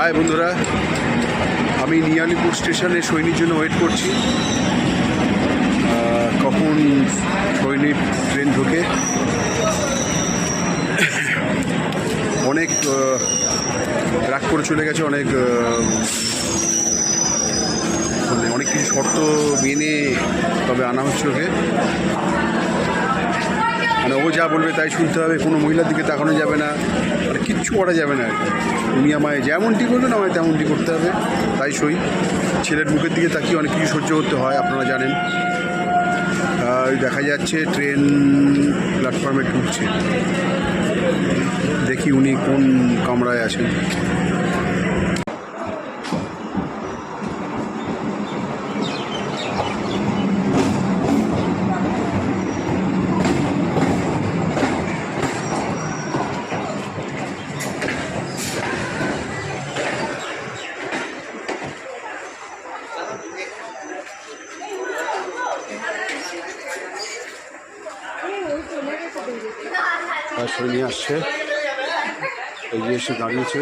High বন্ধুরা, আমি নিয়ালিপুর স্টেশনে সৈনির জন্য ওয়েট করছি। কখন সৈনিক ট্রেন ঢোকে? অনেক রাগ করে চলে গেছে, অনেক মানে অনেক কিছু শর্ত মেনে তবে আনা হচ্ছে ওকে। মানে ও যা বলবে তাই শুনতে হবে, কোনো মহিলার দিকে তাকানো যাবে না মানে কিচ্ছু করা যাবে না। উনি আমায় যেমনটি করবেন আমায় তেমনটি করতে হবে, তাই সই। ছেলের মুখের দিকে তাকিয়ে অনেক কিছু সহ্য করতে হয়, আপনারা জানেন। দেখা যাচ্ছে ট্রেন প্ল্যাটফর্মে ঢুকছে। দেখি উনি কোন কামরায় আছেন। আর সই নিয়ে আসছে। এই যে এসে দাঁড়িয়েছে।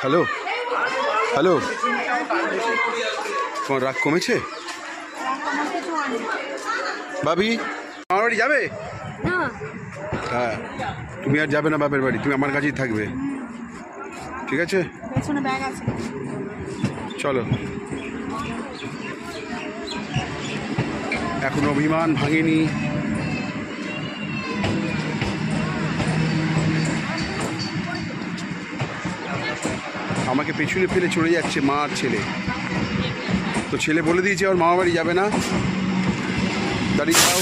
হ্যালো? হ্যালো? তোমার রাগ কমেছে? ভাবি আমার বাড়ি যাবে? হ্যাঁ তুমি আর যাবে না বাপের বাড়ি তুমি আমার কাছেই থাকবে। ঠিক আছে। চলো। এখন অভিমান ভাঙেনি। আমাকে পেছনে ফেলে চলে যাচ্ছে মা আর ছেলে। তো ছেলে বলে দিয়েছে, ওর মামা বাড়ি যাবে না। দাঁড়িয়ে যাও